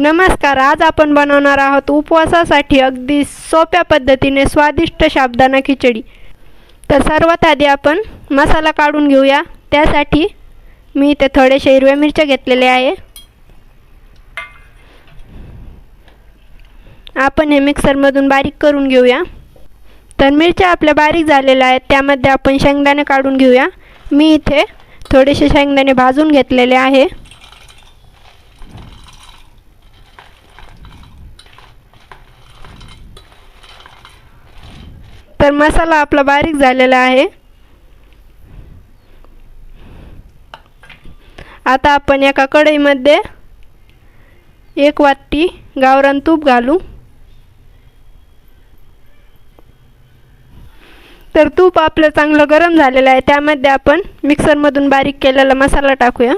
नमस्कार आज आपण बनवणार आहोत उपवासासाठी अगदी सोप्या पद्धतीने स्वादिष्ट शाबदाना खिचडी. तर सर्वात आधी आपण मसाला काढून घेऊया. त्यासाठी मी इथे थोडेसे हिरव्या मिरच्या घेतलेल्या आहे. आपण हे मिक्सरमधून बारीक करून घेऊया. तर मिरच्या आपल्या बारीक झालेल्या आहेत त्यामध्ये आपण शेंगदाणे काढून घेऊया. मी इथे थोडेसे शेंगदाणे भाजून घेतलेले आहे. तर मसाला आपला बारीक झालेला आहे. आता आपण एका कढईमध्ये एक वाटी गावरान तूप घालू. तर तूप आपलं चांगलं गरम झालेलं आहे. त्यामध्ये आपण मिक्सरमधून बारीक केलेला मसाला टाकूया.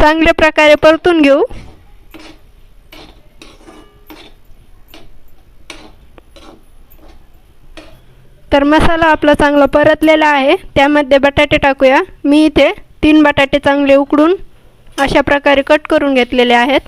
चांगल्या प्रकारे परतून घेऊ. तर मसाला आपला चांगला परतलेला आहे. त्यामध्ये बटाटे टाकूया. मी इथे तीन बटाटे चांगले उकडून अशा प्रकारे कट करून घेतलेले आहेत.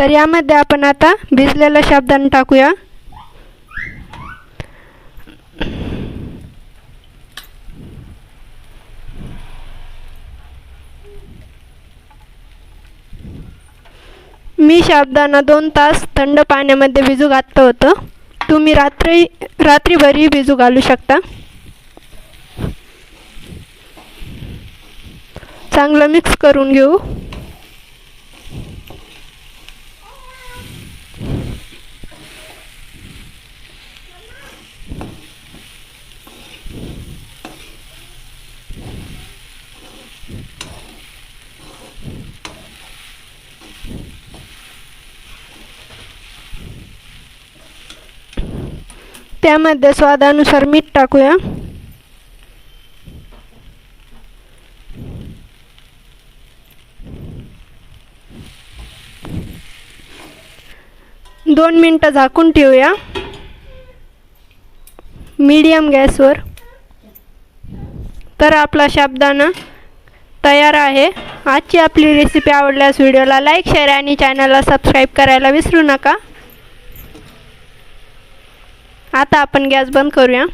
तर यामध्ये आपण आता भिजलेलं शाबदान टाकूया. मी शाबदाना दोन तास थंड पाण्यामध्ये भिजू घातलं होतं. तुम्ही रात्री रात्रीभरही भिजू घालू शकता. चांगलं मिक्स करून घेऊ. त्यामध्ये स्वादानुसार मीठ टाकूया. दोन मिनटं झाकून ठेवूया. मीडियम गॅसवर. तर आपला साबुदाणा तयार आहे. आजची आपली रेसिपी आवडल्यास व्हिडिओला लाईक शेअर आणि चॅनलला सबस्क्राईब करायला विसरू नका. आता आपण गॅस बंद करूया.